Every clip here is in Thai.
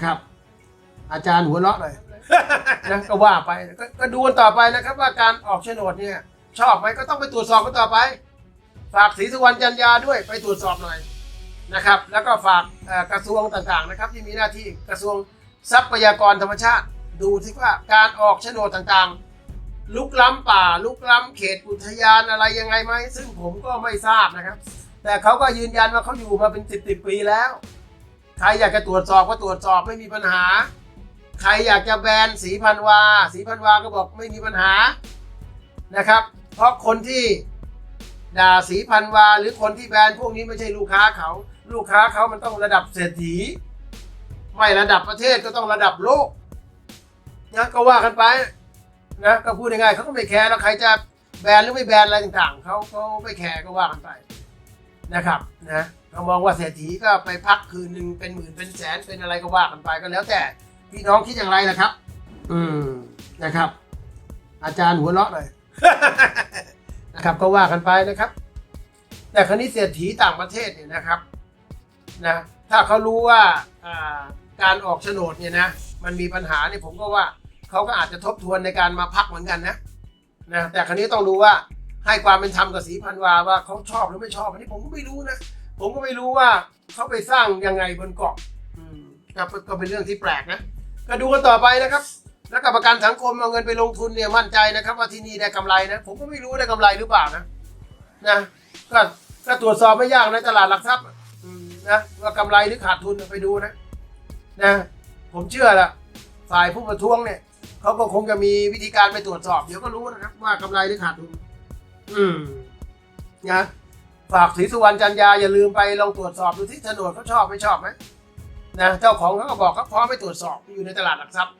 นะครับ อาจารย์หัวเราะหน่อยนะก็ว่าไปกก็ดูกันต่อไปนะครับ ว่าการออกโฉนดเนี่ย ชอบไหมก็ต้องไปตรวจสอบกันต่อไป ฝากศรีสุวรรณจันยาด้วยไปตรวจสอบหน่อยนะครับ แล้วก็ฝากกระทรวงต่างๆนะครับ ที่มีหน้าที่กระทรวงทรัพยากรธรรมชาติ ดูสิว่าการออกโฉนดต่างๆ ลุกล้ำป่า ลุกล้ำเขตอุทยานอะไรยังไงไหมซึ่งผมก็ไม่ทราบนะครับ แต่เขาก็ยืนยันว่าเขาอยู่มาเป็นสิบสิบปีแล้ว ใครอยากจะตรวจสอบก็ตรวจสอบไม่มีปัญหา ใครอยากจะแบนสีพันวา สีพันวาก็บอกไม่มีปัญหานะครับ เพราะคนที่ด่าสีพันวา หรือคนที่แบนพวกนี้ไม่ใช่ลูกค้าเขา ลูกค้าเขามันต้องระดับเศรษฐี ไม่ระดับประเทศก็ต้องระดับโลกนะก็ว่ากันไปนะก็พูดง่ายๆเขาก็ไม่แคร์แล้วใครจะแบนหรือไม่แบนอะไรต่างๆเขาเขาไม่แคร์ก็ว่ากันไปนะครับนะ เขามองว่าเศรษฐีก็ไปพักคืนหนึ่งเป็นหมื่นเป็นแสนเป็นอะไรก็ว่ากันไปก็แล้วแต่พี่น้องคิดอย่างไรล่ะครับ อืมนะครับ อาจารย์หัวเราะหน่อยนะครับ ก็ว่ากันไปนะครับ แต่คราวนี้เศรษฐีต่างประเทศเนี่ยนะครับนะถ้าเขารู้ว่าอ่าการออกโฉนดเนี่ยนะมันมีปัญหาเนี่ยผมก็ว่าเขาก็อาจจะทบทวนในการมาพักเหมือนกันนะนะแต่คราวนี้ต้องดูว่าให้ความเป็นธรรมกับสีพันวาว่าเขาชอบหรือไม่ชอบอันนี้ผมก็ไม่รู้นะ ผมก็ไม่รู้ว่าเขาไปสร้างยังไงบนเกาะอืมก็เป็นก็เป็นเรื่องที่แปลกนะ ก็ดูกันต่อไปนะครับ แล้วกับประกันสังคมเอาเงินไปลงทุนเนี่ยมั่นใจนะครับ ว่าที่นี่ได้กำไรนะ ผมก็ไม่รู้ได้กำไรหรือเปล่านะนะก็ก็ตรวจสอบไม่ยากนะตลาดหลักทรัพย์อืมนะว่ากำไรหรือขาดทุนไปดูนะนะผมเชื่อละฝ่ายผู้ประท้วงเนี่ยเขาก็คงจะมีวิธีการไปตรวจสอบ เดี๋ยวก็รู้นะครับ ว่ากำไรหรือขาดทุน อืมนะ ฝากศรีสุวรรณจันยาอย่าลืมไปลองตรวจสอบดูที่โฉนดเขาชอบไม่ชอบไหมนะเจ้าของเขาก็บอกเขาพร้อมไปตรวจสอบอยู่ในตลาดหลักทรัพย์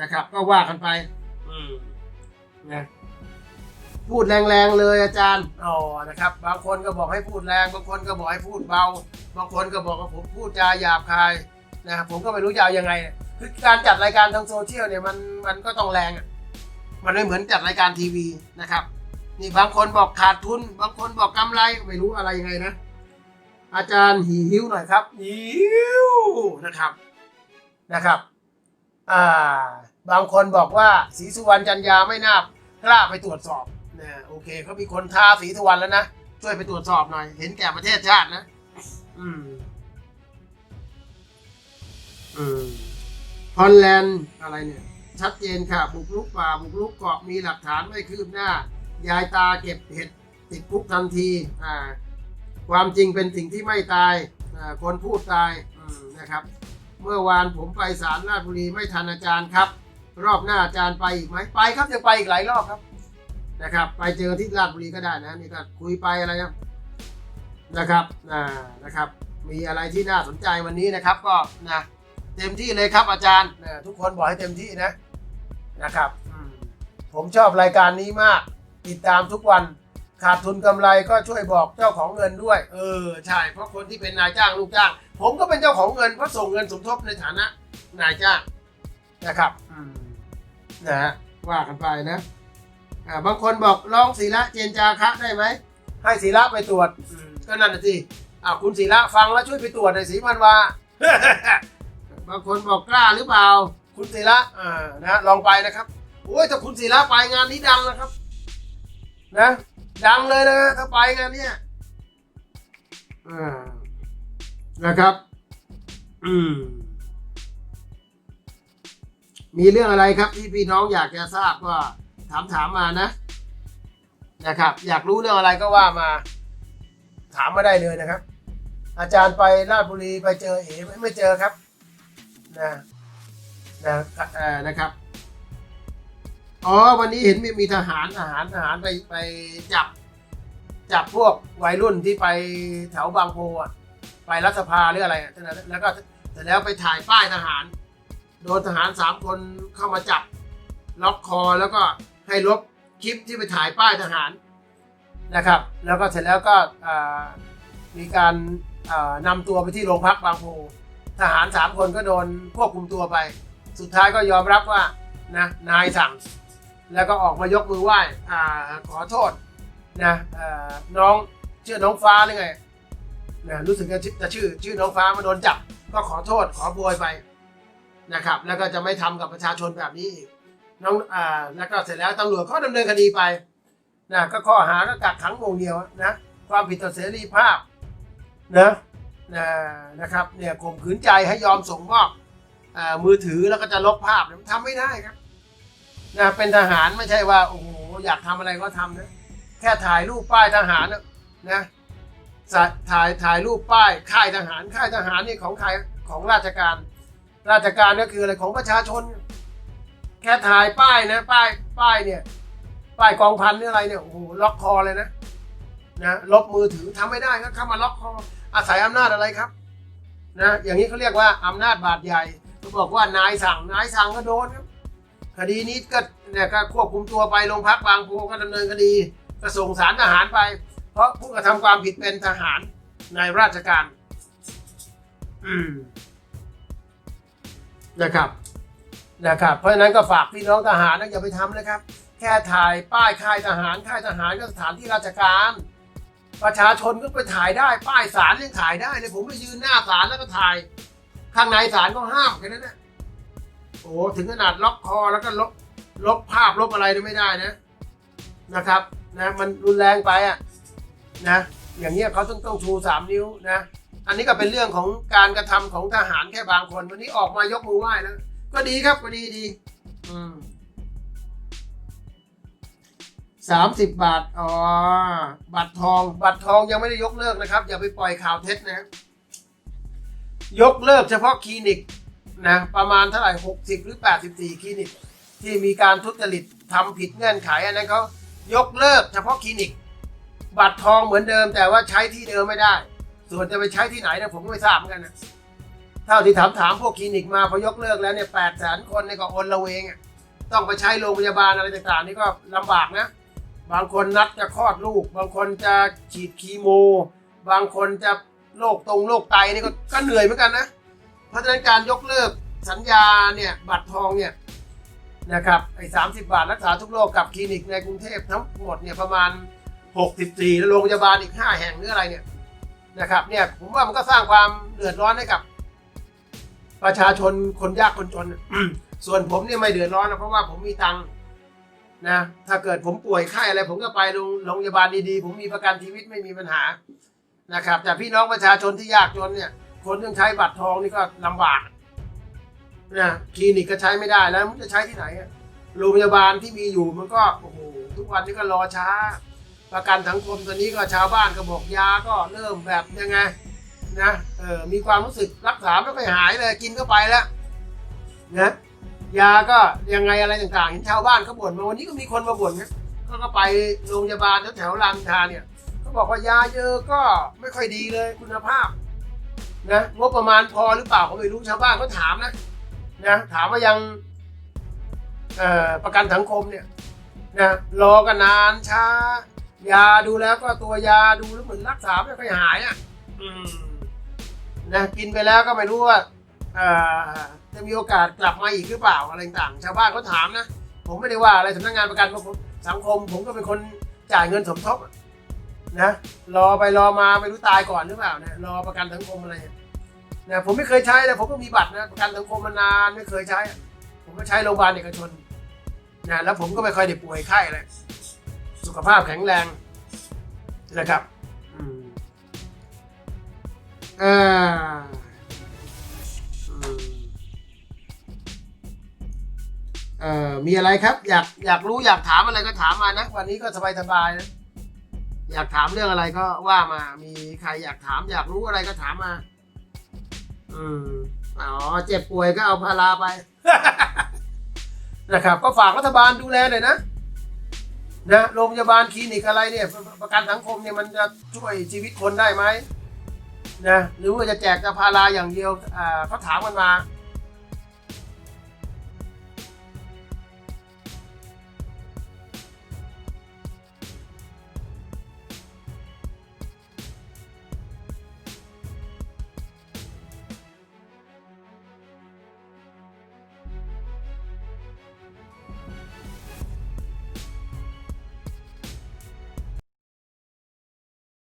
นะครับ ก็ว่ากันไป อืมนะพูดแรงๆเลยอาจารย์อ๋อนะครับ บางคนก็บอกให้พูดแรง บางคนก็บอกให้พูดเบา บางคนก็บอกว่าผมพูดจาหยาบคายนะผมก็ไม่รู้จะเอายังไง คือการจัดรายการทางโซเชียลเนี่ยมันมันก็ต้องแรงอะมันไม่เหมือนจัดรายการทีวีนะครับ นี่บางคนบอกขาดทุน บางคนบอกกำไรไม่รู้อะไรยังไงนะ อาจารย์หิวหน่อยครับหิวนะครับนะครับอ่าบางคนบอกว่าศรีสุวรรณจันยาไม่น่ากล้าไปตรวจสอบนะโอเคเขามีคนท้าศรีสุวรรณแล้วนะช่วยไปตรวจสอบหน่อย เห็นแก่ประเทศชาตินะ อืม อืมฮอลแลนด์อะไรเนี่ย ชัดเจนค่ะ บุกรุกป่า บุกรุกเกาะมีหลักฐานไม่คืบหน้า ยายตาเก็บเห็ดติดคุกทันทีอ่าความจริงเป็นสิ่งที่ไม่ตายอ่าคนพูดตายนะครับ เมื่อวานผมไปศาลราชบุรีไม่ทันอาจารย์ครับ รอบหน้าอาจารย์ไปอีกไหมไปครับจะไปอีกหลายรอบครับนะครับ ไปเจอที่ราชบุรีก็ได้นะนี่ก็คุยไปอะไรนะนะครับอ่านะครับ มีอะไรที่น่าสนใจวันนี้นะครับ ก็นะเต็มที่เลยครับอาจารย์นะทุกคนบอกให้เต็มที่นะนะครับ ผมชอบรายการนี้มาก ติดตามทุกวันขาดทุนกำไรก็ช่วยบอกเจ้าของเงินด้วย เออใช่เพราะคนที่เป็นนายจ้างลูกจ้าง ผมก็เป็นเจ้าของเงินเพราะส่งเงินสมทบในฐานะนายจ้างนะครับอืมนะฮะว่ากันไปนะอ่าบางคนบอกลองศีละเจนจาคะได้ไหมให้ศีละไปตรวจอืมก็นั่นสิอ่าคุณศีละฟังแล้วช่วยไปตรวจหน่อยสีพันวาบางคนบอกกล้าหรือเปล่า คุณศีละอ่านะลองไปนะครับโอ้ยถ้าคุณศีละไปงานนี้ดังนะครับ นะดังเลยนะถ้าไปงานเนี้ยนะครับ อืม มีเรื่องอะไรครับที่พี่น้องอยากจะทราบก็ถามถามมานะ นะครับ อยากรู้เรื่องอะไรก็ว่ามา ถามมาได้เลยนะครับ อาจารย์ไปราชบุรีไปเจอเอ๋ไมไม่เจอครับ นะนะนะครับ อ๋อ วันนี้เห็นมีมีทหารทหารทหารไปไปจับ จับพวกวัยรุ่นที่ไปแถวบางโพอะ ไปรัฐสภาหรืออะไรอะแล้วก็เสร็จแล้วไปถ่ายป้ายทหาร โดนทหารสามคนเข้ามาจับ ล็อกคอแล้วก็ให้ลบคลิปที่ไปถ่ายป้ายทหารนะครับ แล้วก็เสร็จแล้วก็มีการอ่านำตัวไปที่โรงพักบางโพทหารสามคนก็โดนควบคุมตัวไป สุดท้ายก็ยอมรับว่านะนายสั่ง แล้วก็ออกมายกมือไหว้อ่าขอโทษนะน้องชื่อน้องฟ้าหรือไงนะรู้สึกจะชื่อจะชื่อชื่อน้องฟ้ามาโดนจับก็ขอโทษขอโบยไปนะครับ แล้วก็จะไม่ทำกับประชาชนแบบนี้อีกน้องอ่าแล้วก็เสร็จแล้วตำรวจเขาดำเนินคดีไปนะก็ข้อหาก็กักขังหน่วงเหนียวนะความผิดต่อเสรีภาพนะนะนะครับเนี่ยข่มขืนใจให้ยอมส่งมอบมือถือแล้วก็จะลบภาพเนี่ยมันทำไม่ได้ครับ นะเป็นทหารไม่ใช่ว่าโอ้โหอยากทำอะไรก็ทำนะแค่ถ่ายรูปป้ายทหารนะนะถ่ายถ่ายรูปป้ายค่ายทหารค่ายทหารนี่ของใครของราชการ ราชการก็คืออะไรของประชาชน แค่ถ่ายป้ายนะป้ายป้ายเนี่ยป้ายกองพันหรือะไรเนี่ยโอ้โหล็อกคอเลยนะนะลบมือถือทำไม่ได้ก็เข้ามาล็อกคออาศัยอำนาจอะไรครับนะอย่างนี้เขาเรียกว่าอำนาจบาดใหญ่เขาบอกว่านายสั่งนายสั่งก็โดน คดีนี้ก็เนี่ยก็ควบคุมตัวไปโรงพักบางปูก็ดำเนินคดีก็ส่งสารทหารไป เพราะผู้กระทำความผิดเป็นทหารในราชการ อืมนะครับนะครับ เพราะฉะนั้นก็ฝากพี่น้องทหารนะอย่าไปทำนะครับ แค่ถ่ายป้ายค่ายทหารค่ายทหารก็สถานที่ราชการ ประชาชนก็ไปถ่ายได้ ป้ายศาลยังถ่ายได้เลยผมไปยืนหน้าศาลแล้วก็ถ่าย ข้างในศาลก็ห้ามแค่นั้นนะ โอ้ถึงขนาดล็อกคอแล้วก็ลบลบภาพลบอะไรไม่ได้นะนะครับนะมันรุนแรงไปอะนะอย่างเงี้ยเขาต้องต้องชูสามนิ้วนะอันนี้ก็เป็นเรื่องของการกระทำของทหารแค่บางคน วันนี้ออกมายกมือไหว้นะก็ดีครับก็ดีดีอืมสามสิบบาทอ๋อบัตรทอง บัตรทองยังไม่ได้ยกเลิกนะครับ อย่าไปปล่อยข่าวเท็จนะ ยกเลิกเฉพาะคลินิก นะประมาณเท่าไหร่หกสิบหรือแปดสิบสี่คลินิก ที่มีการทุจริตทำผิดเงื่อนไขอันนั้นเขายกเลิกเฉพาะคลินิก บัตรทองเหมือนเดิมแต่ว่าใช้ที่เดิมไม่ได้ ส่วนจะไปใช้ที่ไหนเนี่ยผมก็ไม่ทราบเหมือนกันนะเท่าที่ถามถามพวกคลินิกมาพอยกเลิกแล้วเนี่ยแปดแสนคนเนี่ยก็อนละเวงอะต้องไปใช้โรงพยาบาลอะไรต่างๆนี่ก็ลำบากนะ บางคนนัดจะคลอดลูก บางคนจะฉีดคีโม บางคนจะโรคตรงโรคไตนี่ก็ก็เหนื่อยเหมือนกันนะ เพราะฉะนั้นการยกเลิกสัญญาเนี่ยบัตรทองเนี่ยนะครับไอ้สามสิบาทรักษาทุกโรคกับคลินิกในกรุงเทพทั้งหมดเนี่ยประมาณ 64แล้วโรงพยาบาลอีก 5 แห่งหรืออะไรเนี่ยนะครับเนี่ยผมว่ามันก็สร้างความเดือดร้อนให้กับ ประชาชนคนยากคนจน ส่วนผมเนี่ยไม่เดือดร้อนนะเพราะว่าผมมีตังค์นะถ้าเกิดผมป่วยไข้อะไรผมก็ไปโรงพยาบาลดีๆผมมีประกันชีวิตไม่มีปัญหานะครับแต่พี่น้องประชาชนที่ยากจนเนี่ย คนยังใช้บัตรทองนี่ก็ลำบากนะคลินิกก็ใช้ไม่ได้แล้วมันจะใช้ที่ไหนอะโรงพยาบาลที่มีอยู่มันก็โอ้โหทุกวันนี้ก็รอช้า ประกันสังคมตัวนี้ก็ชาวบ้านก็บอกยาก็เริ่มแบบยังไงนะเออมีความรู้สึกรักษาไม่ค่อยหายเลยกินก็ไปแล้วนะยาก็ยังไงอะไรต่างๆเห็นชาวบ้านเขาบ่นมาวันนี้ก็มีคนมาบ่นนะเขาก็ไปโรงพยาบาลแถวๆรามอินทาเนี่ยเขาบอกว่ายาเยอะก็ไม่ค่อยดีเลยคุณภาพ นะงบประมาณพอหรือเปล่าก็ไม่รู้ชาวบ้านเขาถามนะนะถามว่ายังประกันสังคมเนี่ยนะรอกันนานช้ายาดูแล้วก็ตัวยาดูแล้วเหมือนรักษาไม่ค่อยหายอะนะกินไปแล้วก็ไม่รู้ว่าจะมีโอกาสกลับมาอีกหรือเปล่าอะไรต่างชาวบ้านเขาถามนะ ผมไม่ได้ว่าอะไรสำนักงานประกันสังคม ผมก็เป็นคนจ่ายเงินสมทบ นะรอไปรอมาไม่รู้ตายก่อนหรือเปล่านะรอประกันสังคมอะไรเนี่ยนะผมไม่เคยใช้เลยผมก็มีบัตรนะประกันสังคมมานานไม่เคยใช้ ผมก็ใช้โรงพยาบาลเอกชนนะแล้วผมก็ไม่ค่อยได้ป่วยไข้อะไรสุขภาพแข็งแรงนะครับอืมอ่าอืมเอ่อมีอะไรครับ อยากอยากรู้อยากถามอะไรก็ถามมานะ วันนี้ก็สบายสบายนะ อยากถามเรื่องอะไรก็ว่ามา มีใครอยากถามอยากรู้อะไรก็ถามมา อืมอ๋อ เจ็บป่วยก็เอาพาราไป นะครับ ก็ฝากรัฐบาลดูแลหน่อยนะ นะ โรงพยาบาลคลินิกอะไรเนี่ย ประประกันสังคมเนี่ยมันจะช่วยชีวิตคนได้ไหมนะ หรือว่าจะแจกแต่พาราอย่างเดียว อ่าเขาถามกันมา